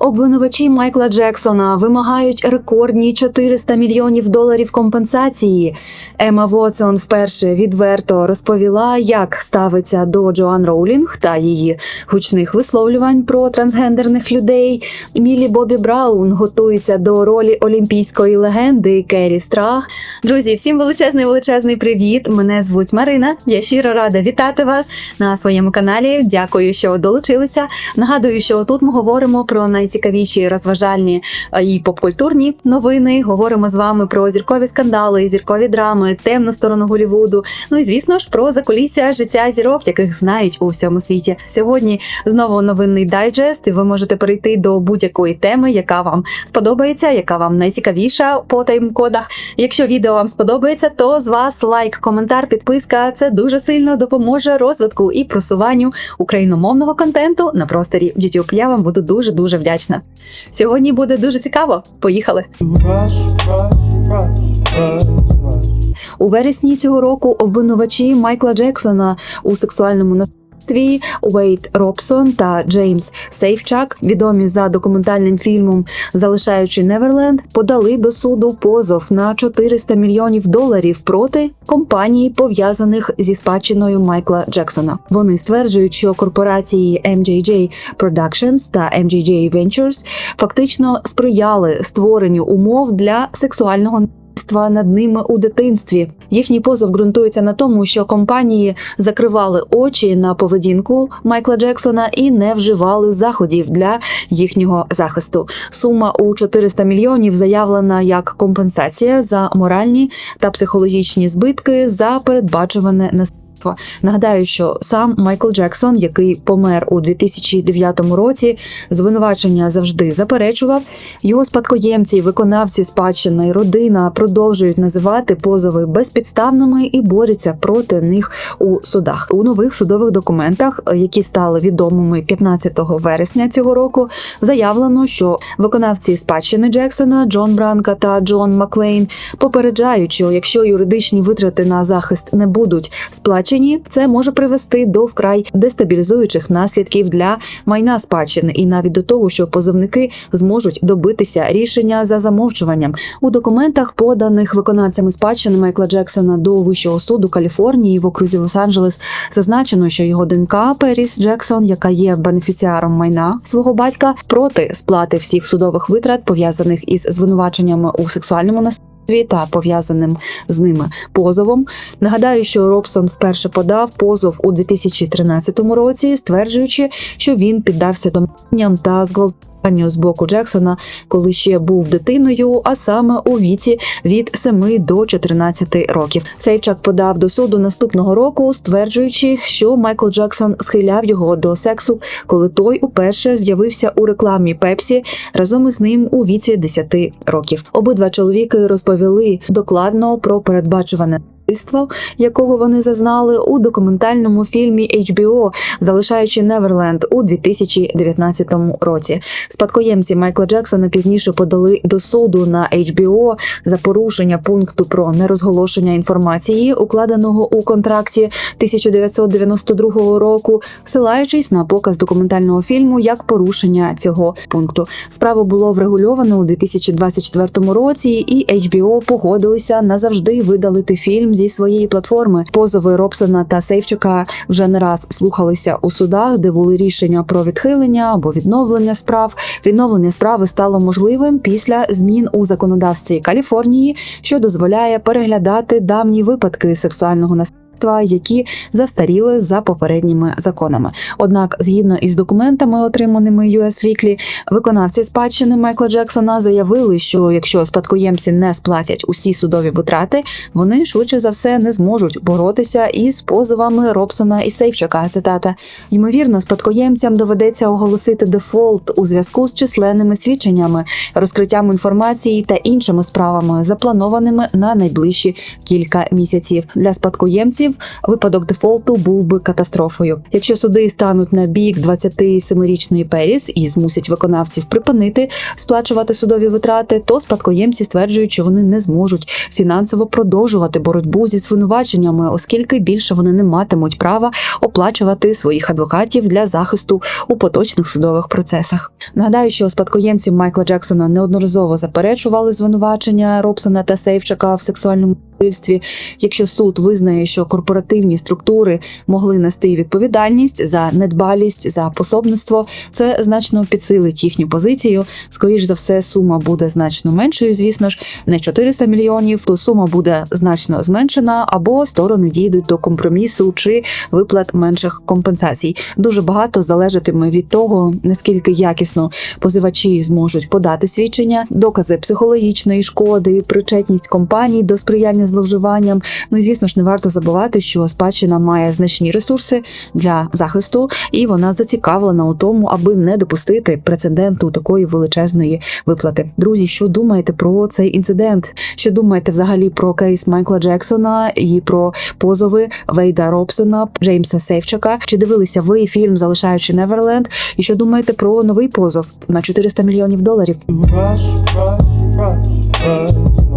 Обвинувачі Майкла Джексона вимагають рекордні 400 мільйонів доларів компенсації. Ема Вотсон вперше відверто розповіла, як ставиться до Джоан Роулінг та її гучних висловлювань про трансгендерних людей. Мілі Бобі Браун готується до ролі олімпійської легенди Керрі Страх. Друзі, всім величезний величезний привіт! Мене звуть Марина. Я щиро рада вітати вас на своєму каналі. Дякую, що долучилися. Нагадую, що тут ми говоримо про найцікавіші розважальні е, і попкультурні новини. Говоримо з вами про зіркові скандали, зіркові драми, темну сторону Голівуду. Ну і звісно ж про закулісся життя зірок, яких знають у всьому світі. Сьогодні знову новинний дайджест, і ви можете перейти до будь-якої теми, яка вам сподобається, яка вам найцікавіша по тайм-кодах. Якщо відео вам сподобається, то з вас лайк, коментар, підписка. Це дуже сильно допоможе розвитку і просуванню україномовного контенту на просторі YouTube. Я вам буду дуже дуже вдячна. Сьогодні буде дуже цікаво. Поїхали! У вересні цього року обвинувачі Майкла Джексона у сексуальному насильстві Уейт Робсон та Джеймс Сейфчак, відомі за документальним фільмом Залишаючи Неверленд, подали до суду позов на 400 мільйонів доларів проти компаній, пов'язаних зі спадщиною Майкла Джексона. Вони стверджують, що корпорації MJJ Productions та MJJ Ventures фактично сприяли створенню умов для сексуального насильства над ними у дитинстві. Їхній позов ґрунтується на тому, що компанії закривали очі на поведінку Майкла Джексона і не вживали заходів для їхнього захисту. Сума у 400 мільйонів заявлена як компенсація за моральні та психологічні збитки за передбачуване насильство. Нагадаю, що сам Майкл Джексон, який помер у 2009 році, звинувачення завжди заперечував. Його спадкоємці, виконавці спадщини родина продовжують називати позови безпідставними і борються проти них у судах. У нових судових документах, які стали відомими 15 вересня цього року, заявлено, що виконавці спадщини Джексона Джон Бранка та Джон Маклейн попереджають, що якщо юридичні витрати на захист не будуть сплачені, це може привести до вкрай дестабілізуючих наслідків для майна спадщини і навіть до того, що позовники зможуть добитися рішення за замовчуванням. У документах, поданих виконавцями спадщини Майкла Джексона до вищого суду Каліфорнії в окрузі Лос-Анджелес, зазначено, що його донька Періс Джексон, яка є бенефіціаром майна свого батька, проти сплати всіх судових витрат пов'язаних із звинуваченнями у сексуальному насильстві та пов'язаним з ними позовом. Нагадаю, що Робсон вперше подав позов у 2013 році, стверджуючи, що він піддався домаганням та зґвалтуванню з боку Джексона, коли ще був дитиною, а саме у віці від 7 до 14 років. Сейчак подав до суду наступного року, стверджуючи, що Майкл Джексон схиляв його до сексу, коли той уперше з'явився у рекламі Пепсі разом із ним у віці 10 років. Обидва чоловіки розповіли докладно про передбачуване якого вони зазнали у документальному фільмі HBO Залишаючи Неверленд у 2019 році. Спадкоємці Майкла Джексона пізніше подали до суду на HBO за порушення пункту про нерозголошення інформації, укладеного у контракті 1992 року, силаючись на показ документального фільму як порушення цього пункту. Справу було врегульовано у 2024 році, і HBO погодилися назавжди видалити фільм зі своєї платформи. Позови Робсона та Сейвчика вже не раз слухалися у судах, де були рішення про відхилення або відновлення справ. Відновлення справи стало можливим після змін у законодавстві Каліфорнії, що дозволяє переглядати давні випадки сексуального насильства які застаріли за попередніми законами. Однак, згідно із документами, отриманими US Weekly, виконавці спадщини Майкла Джексона заявили, що якщо спадкоємці не сплатять усі судові витрати, вони швидше за все не зможуть боротися із позовами Робсона і Сейфчака. Цитата ймовірно, спадкоємцям доведеться оголосити дефолт у зв'язку з численними свідченнями, розкриттям інформації та іншими справами, запланованими на найближчі кілька місяців для спадкоємців. Мільйонів, випадок дефолту був би катастрофою. Якщо суди стануть на бік 27-річної Періс і змусять виконавців припинити сплачувати судові витрати, то спадкоємці стверджують, що вони не зможуть фінансово продовжувати боротьбу зі звинуваченнями, оскільки більше вони не матимуть права оплачувати своїх адвокатів для захисту у поточних судових процесах. Нагадаю, що спадкоємці Майкла Джексона неодноразово заперечували звинувачення Робсона та Сейвчака в сексуальному. Якщо суд визнає, що корпоративні структури могли нести відповідальність за недбалість, за пособництво, це значно підсилить їхню позицію. Скоріш за все, сума буде значно меншою. Звісно ж, не 400 мільйонів, то сума буде значно зменшена, або сторони дійдуть до компромісу чи виплат менших компенсацій. Дуже багато залежатиме від того, наскільки якісно позивачі зможуть подати свідчення, докази психологічної шкоди, причетність компаній до сприяння зловживанням. Ну і звісно ж, не варто забувати, що спадщина має значні ресурси для захисту, і вона зацікавлена у тому, аби не допустити прецеденту такої величезної виплати. Друзі, що думаєте про цей інцидент? Що думаєте взагалі про кейс Майкла Джексона і про позови Вейда Робсона, Джеймса Сейфчака? Чи дивилися ви фільм Залишаючи Неверленд? І що думаєте про новий позов на 400 мільйонів доларів? Rush, rush, rush, rush.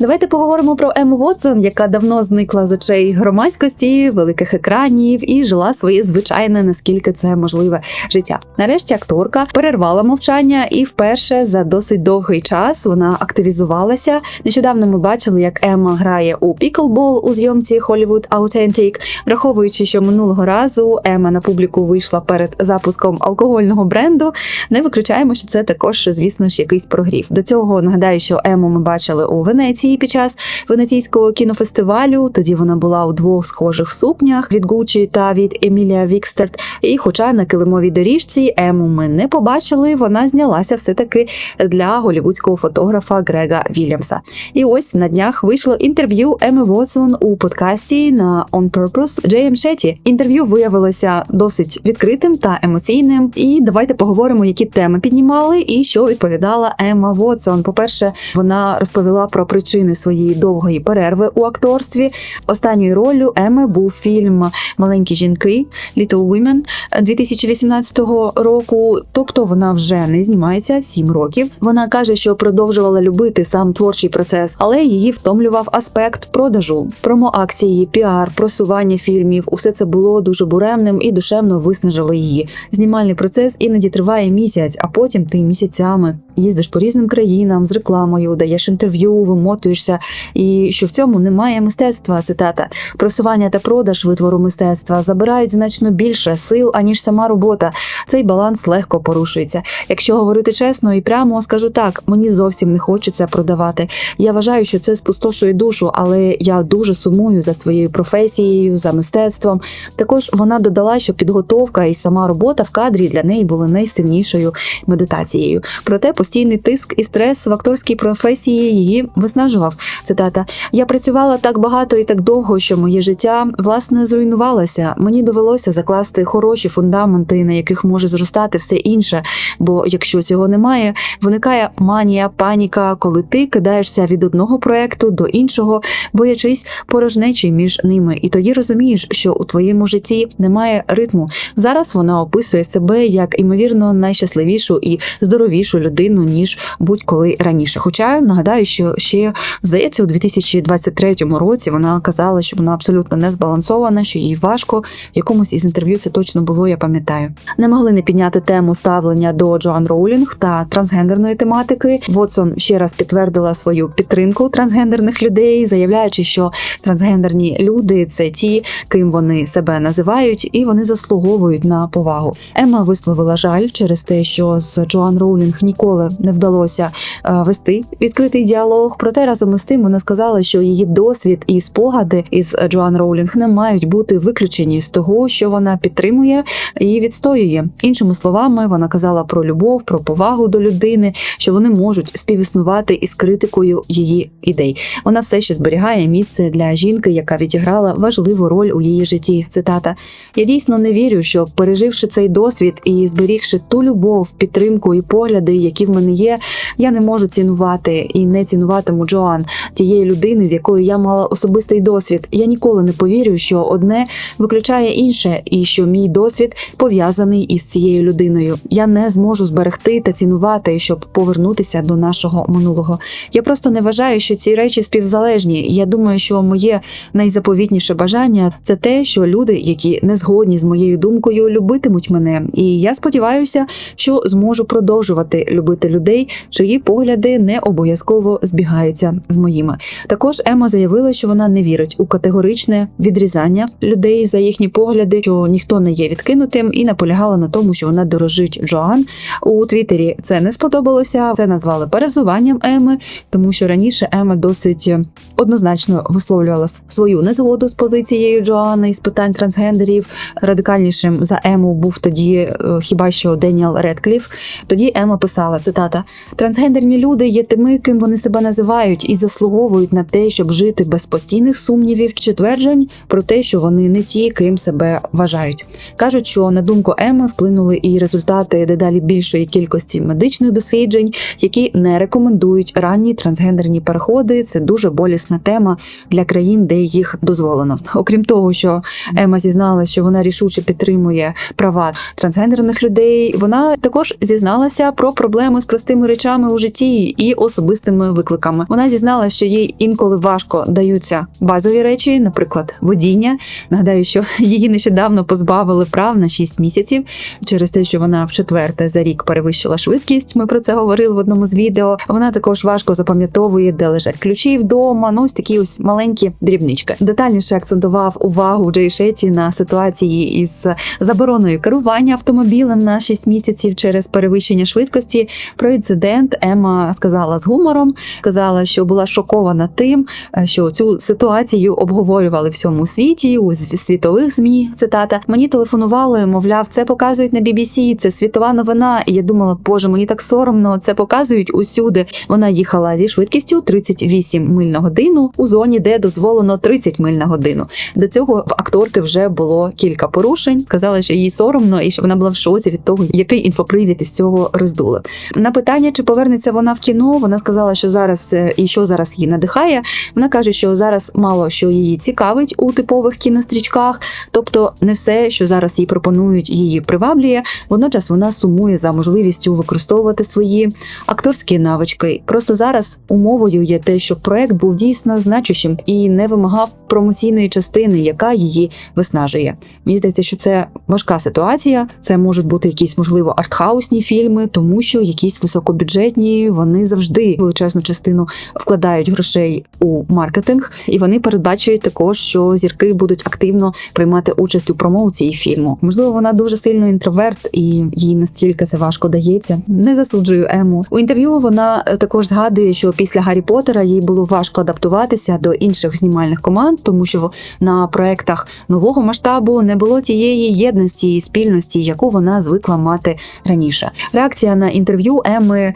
Давайте поговоримо про Ему Вотсон, яка давно зникла з очей громадськості, великих екранів і жила своє звичайне, наскільки це можливе життя. Нарешті акторка перервала мовчання, і вперше за досить довгий час вона активізувалася. Нещодавно ми бачили, як Емма грає у піклбол у зйомці Hollywood Authentic, враховуючи, що минулого разу Емма на публіку вийшла перед запуском алкогольного бренду. Не виключаємо, що це також, звісно ж, якийсь прогрів. До цього нагадаю, що Ему ми бачили у Венеції під час венеційського кінофестивалю. Тоді вона була у двох схожих сукнях від Гуччі та від Емілія Вікстерт. І, хоча на килимовій доріжці Ему ми не побачили, вона знялася все таки для голівудського фотографа Грега Вільямса. І ось на днях вийшло інтерв'ю Еми Вотсон у подкасті на On Purpose Джеєм Шеті. Інтерв'ю виявилося досить відкритим та емоційним. І давайте поговоримо, які теми піднімали і що відповідала Ема Вотсон. По-перше, вона розповіла про причини своєї довгої перерви у акторстві. Останньою роллю Еми був фільм Маленькі жінки Little Women 2018 року. Тобто вона вже не знімається 7 років. Вона каже, що продовжувала любити сам творчий процес, але її втомлював аспект продажу, промоакції, піар, просування фільмів. Усе це було дуже буремним і душевно виснажило її. Знімальний процес іноді триває місяць, а потім ти місяцями їздиш по різним країнам з рекламою, даєш інтерв'ю, вимотуєшся, і що в цьому немає мистецтва. Цитата просування та продаж витвору мистецтва забирають значно більше сил аніж сама робота. Цей баланс легко порушується. Якщо говорити чесно і прямо, скажу так: мені зовсім не хочеться продавати. Я вважаю, що це спустошує душу, але я дуже сумую за своєю професією, за мистецтвом. Також вона додала, що підготовка і сама робота в кадрі для неї були найсильнішою медитацією. Проте постійний тиск і стрес в акторській професії її виснажував. Цитата: Я працювала так багато і так довго, що моє життя власне зруйнувалося. Мені довелося закласти хороші фундаменти, на яких може зростати все інше. Бо якщо цього немає, виникає манія, паніка, коли ти кидаєшся від одного проекту до іншого, боячись порожнечі між ними, і тоді розумієш, що у твоєму житті немає ритму. Зараз вона описує себе як імовірно найщасливішу і здоровішу людину ніж будь-коли раніше. Хоча нагадаю, що ще здається, у 2023 році вона казала, що вона абсолютно не збалансована, що їй важко. В якомусь із інтерв'ю це точно було, я пам'ятаю. Не могли не підняти тему ставлення до Джоан Роулінг та трансгендерної тематики. Вотсон ще раз підтвердила свою підтримку трансгендерних людей, заявляючи, що трансгендерні люди це ті, ким вони себе називають, і вони заслуговують на повагу. Емма висловила жаль через те, що з Джоан Роулінг ніколи не вдалося е, вести відкритий діалог. Проте разом із тим вона сказала, що її досвід і спогади із Джоан Роулінг не мають бути виключені з того, що вона підтримує і відстоює. Іншими словами, вона казала про любов, про повагу до людини, що вони можуть співіснувати із критикою її ідей. Вона все ще зберігає місце для жінки, яка відіграла важливу роль у її житті. Цитата: Я дійсно не вірю, що переживши цей досвід і зберігши ту любов, підтримку і погляди, які в мене є, Я не можу цінувати і не цінуватиму Джоан, тієї людини, з якою я мала особистий досвід. Я ніколи не повірю, що одне виключає інше, і що мій досвід пов'язаний із цією людиною. Я не зможу зберегти та цінувати, щоб повернутися до нашого минулого. Я просто не вважаю, що ці речі співзалежні. Я думаю, що моє найзаповітніше бажання це те, що люди, які не згодні з моєю думкою, любитимуть мене. І я сподіваюся, що зможу продовжувати любити людей, чиї погляди не обов'язково збігаються з моїми. Також Ема заявила, що вона не вірить у категоричне відрізання людей за їхні погляди, що ніхто не є відкинутим, і наполягала на тому, що вона дорожить Джоан. У Твіттері це не сподобалося. Це назвали перевзуванням Еми, тому що раніше Ема досить однозначно висловлювала свою незгоду з позицією Джоани з питань трансгендерів. Радикальнішим за Ему був тоді е, хіба що Деніел Редкліф. Тоді Ема писала цитата: Трансгендерні люди є тими, ким вони себе називають, і заслуговують на те, щоб жити без постійних сумнівів чи тверджень про те, що вони не ті, ким себе вважають. Кажуть, що на думку Еми вплинули і результати дедалі більшої кількості медичних досліджень, які не рекомендують ранні трансгендерні переходи. Це дуже болісна тема для країн, де їх дозволено. Окрім того, що Ема зізналася, що вона рішуче підтримує права трансгендерних людей. Вона також зізналася про проблеми з простими речами у житті і особистими викликами. Вона зізналася, що їй інколи важко даються базові речі, наприклад, водіння. Нагадаю, що її нещодавно позбавили прав на 6 місяців через те, що вона вчетверте за рік перевищила швидкість. Ми про це говорили в одному з відео. Вона також важко запам'ятовує, де лежать ключі вдома. Ну ось такі ось маленькі дрібнички. Детальніше акцентував увагу Джей Шеті на ситуації із забороною керування автомобілем на 6 місяців через перевищення швидкості. Про інцидент Ема сказала з гумором. Сказала, що була шокована тим, е, що цю ситуацію обговорювали в всьому світі у світових змі. Цитата: мені телефонували, мовляв, це показують на BBC, це світова новина. І я думала, боже, мені так соромно. Це показують усюди. Вона їхала зі швидкістю 38 миль на годину у зоні, де дозволено 30 миль на годину. До цього в акторки вже було кілька порушень. Сказала, що їй соромно, і що вона була в шоці від того, який інфопривід із цього роздули. На питання, чи повернеться вона в кіно, вона сказала, що зараз е, і що зараз її надихає. Вона каже, що зараз мало що її цікавить у типових кінострічках, тобто не все, що зараз їй пропонують, її приваблює. Водночас вона сумує за можливістю використовувати свої акторські навички. Просто зараз умовою є те, щоб проект був дійсно значущим і не вимагав промоційної частини, яка її виснажує. Мені здається, що це важка ситуація. Це можуть бути якісь можливо артхаусні фільми, тому що якісь високобюджетні вони завжди величезну частину вкладають грошей у маркетинг, і вони передбачують також, що зірки будуть активно приймати участь у промоції фільму. Можливо, вона дуже сильно інтроверт, і їй настільки це важко дається. Не засуджую Ему. У інтерв'ю вона е, також згадує, що після Гаррі Поттера їй було важко адаптуватися до інших знімальних команд, тому що на проектах нового масштабу не було тієї єдності і спільності, яку вона звикла мати раніше. Реакція на інтерв'ю Еми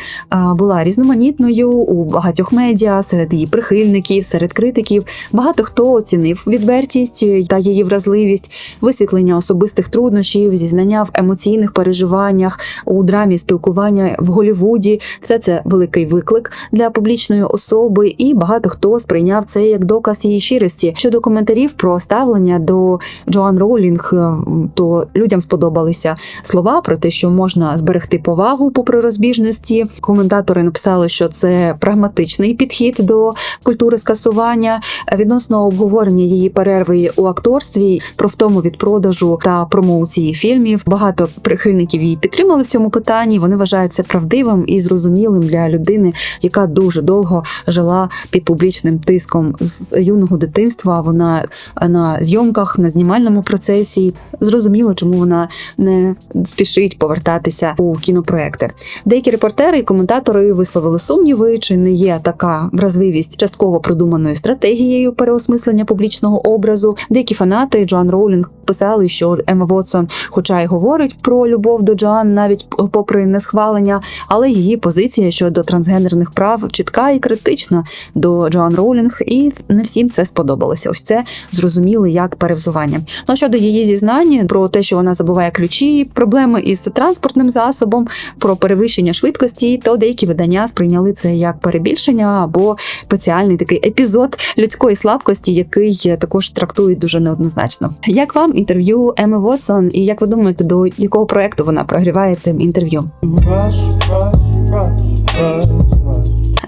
була різноманітною у багатьох медіа, серед її прихильників, серед критиків. Багато хто оцінив відвертість та її вразливість, висвітлення особистих труднощів, зізнання в емоційних переживаннях у драмі спілкування в Голлівуді. Все це великий виклик для публічної особи, і багато хто сприйняв це як доказ її щирості. Щодо коментарів про ставлення до Джоан Роулінг, е, то людям сподобалися слова про те, що можна зберегти повагу попри розбіжності. Коментатори написали, що це прагматичний підхід до культури скасування відносно обговорення її перерви у акторстві, про втому від продажу та промоції фільмів. Багато прихильників її підтримали в цьому питанні. Вони вважають це правдивим і зрозумілим для людини, яка дуже довго жила під публічним тиском з юного дитинства. Вона на зйомках на знімальному процесі зрозуміло, чому вона не спішить повертатися у кінопроекти. Деякі репортери і коментатори висловили сумніви, чи не є така вразливість частково продуманою стратегією переосмислення публічного образу. Деякі фанати Джоан Роулінг писали, що Ема Вотсон, хоча й говорить про любов до Джоан, навіть попри несхвалення, але її позиція щодо трансгендерних прав чітка і критична до Джоан Роулінг, і не всім це сподобалося. Ось це зрозуміли як перевзування. Ну щодо її зізнань про те, що вона забуває ключі, проблеми із транспортним засобом, про перевищення швидкості, то деякі видання сприйняли це як перебільшення або спеціальний такий епізод людської слабкості, який також трактують дуже неоднозначно. Як вам інтерв'ю Еми Вотсон, і як ви думаєте, до якого проекту вона прогріває цим інтерв'ю? Rush, rush, rush, rush.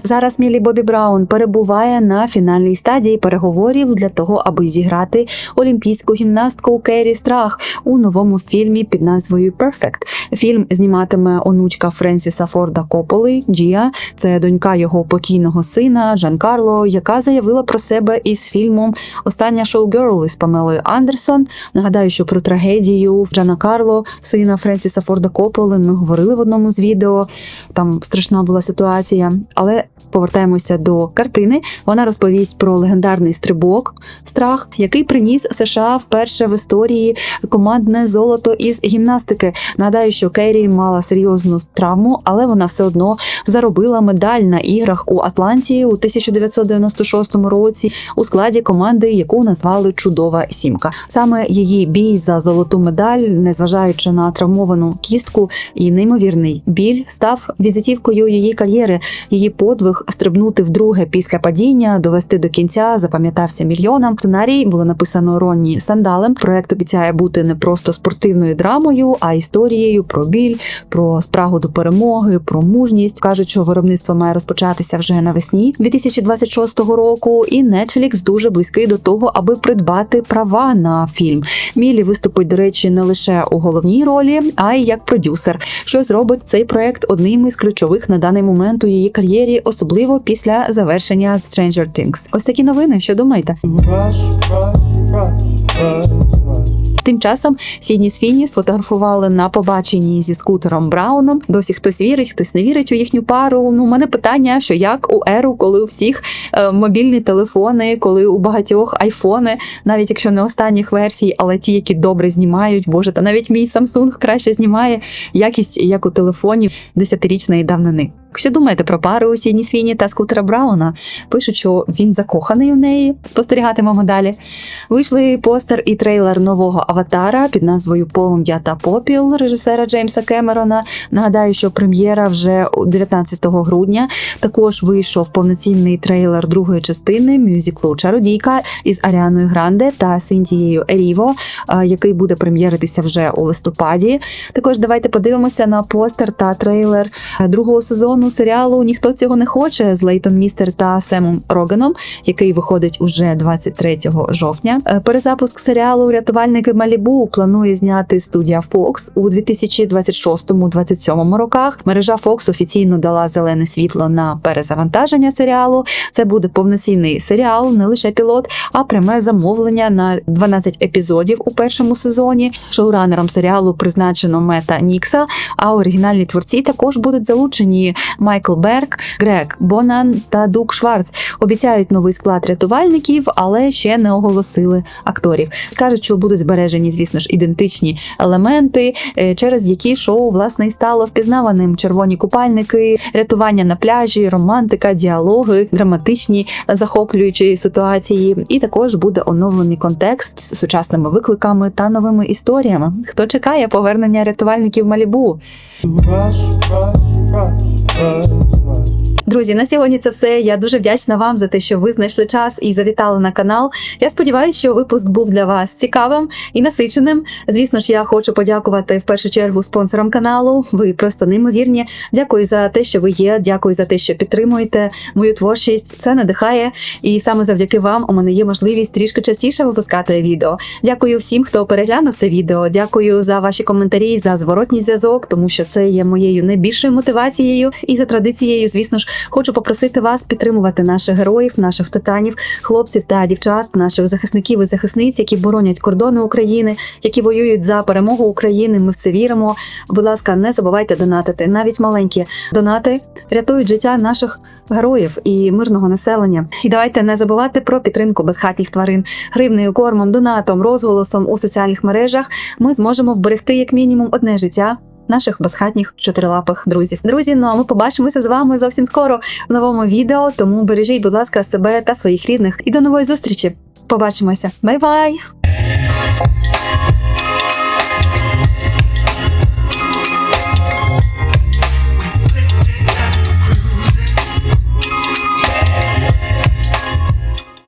Зараз Мілі Бобі Браун перебуває на фінальній стадії переговорів для того, аби зіграти олімпійську гімнастку Керрі Страх у новому фільмі під назвою Perfect. Фільм зніматиме онучка Френсіса Форда Кополи Джія. Це донька його покійного сина Жан Карло, яка заявила про себе із фільмом Остання шоу-герл із Памелою Андерсон. Нагадаю, що про трагедію Джана Карло, сина Френсіса Форда Кополи, ми говорили в одному з відео. Там страшна була ситуація, але повертаємося до картини. Вона розповість про легендарний стрибок страх, який приніс США вперше в історії командне золото із гімнастики. Нагадаю, що Керрі мала серйозну травму, але вона все одно заробила медаль на іграх у Атланті у 1996 році у складі команди, яку назвали Чудова сімка. Саме її бій за золоту медаль, незважаючи на травмовану кістку і неймовірний біль, став візитівкою її кар'єри. Її подвиг стрибнути вдруге після падіння, довести до кінця, запам'ятався мільйонам. Сценарій було написано Ронні Сандалем. Проект обіцяє бути не просто спортивною драмою, а історією про біль, про спрагу до перемоги, про мужність. кажуть, що виробництво має розпочатися вже навесні 2026 року. І Netflix дуже близький до того, аби придбати права на фільм. Мілі виступить, до речі, не лише у головній ролі, а й як продюсер, що зробить цей проект одним із ключових на даний момент у її кар'єрі, особливо після завершення Stranger Things. Ось такі новини. Що думаєте? Тим часом Сідні Свіні сфотографували на побаченні зі скутером Брауном. Досі хтось вірить, хтось не вірить у їхню пару. Ну, у мене питання, що як у еру, коли у всіх е, мобільні телефони, коли у багатьох айфони, навіть якщо не останніх версій, але ті, які добре знімають, боже, та навіть мій Samsung краще знімає якість як у телефонів десятирічної давнини. Що думаєте про пару Сідні Свіні та скутера Брауна? Пишуть, що він закоханий у неї. Спостерігатимемо далі. Вийшли постер і трейлер нового аватара під назвою Полум'я та попіл режисера Джеймса Кемерона. Нагадаю, що прем'єра вже 19 грудня. Також вийшов повноцінний трейлер другої частини мюзиклу Чародійка із Аріаною Гранде та Синтією Еріво, який буде прем'єритися вже у листопаді. Також давайте подивимося на постер та трейлер е, другого сезону серіалу Ніхто цього не хоче з Лейтон Містер та Семом Роганом, який виходить уже 23 жовтня. Е, Перезапуск серіалу Рятувальники Малібу планує зняти студія Fox у 2026-2027 роках. Мережа Fox офіційно дала зелене світло на перезавантаження серіалу. Це буде повноцінний серіал, не лише пілот, а пряме замовлення на 12 епізодів у першому сезоні. Шоуранером серіалу призначено Мета Нікса. А оригінальні творці також будуть залучені Майкл Берг, Грег Бонан та Дук Шварц. Обіцяють новий склад рятувальників, але ще не оголосили акторів. Кажуть, що будуть збережені, звісно ж, ідентичні елементи, е, через які шоу власне і стало впізнаваним. Червоні купальники, рятування на пляжі, романтика, діалоги, драматичні захоплюючі ситуації. І також буде оновлений контекст з сучасними викликами та новими історіями. Хто чекає повернення рятувальників Малібу? Rush, rush, rush. Друзі, на сьогодні це все. Я дуже вдячна вам за те, що ви знайшли час і завітали на канал. Я сподіваюся, що випуск був для вас цікавим і насиченим. Звісно ж, я хочу подякувати в першу чергу спонсорам каналу. Ви просто неймовірні. Дякую за те, що ви є. Дякую за те, що підтримуєте мою творчість. Це надихає. І саме завдяки вам у мене є можливість трішки частіше випускати відео. Дякую всім, хто переглянув це відео. Дякую за ваші коментарі, за зворотній зв'язок, тому що це є моєю найбільшою мотивацією і за традицією, звісно ж, Хочу попросити вас підтримувати наших героїв, наших титанів, хлопців та дівчат, наших захисників і захисниць, які боронять кордони України, які воюють за перемогу України. Ми в це віримо. Будь ласка, не забувайте донатити. Навіть маленькі донати рятують життя наших героїв і мирного населення. І давайте не забувати про підтримку безхатніх тварин гривнею, кормом, донатом, розголосом у соціальних мережах. Ми зможемо вберегти як мінімум одне життя. Наших безхатніх чотирилапих друзів. Друзі, ну а ми побачимося з вами зовсім скоро в новому відео. Тому бережіть, будь ласка, себе та своїх рідних. І до нової зустрічі. Побачимося. Бай-бай!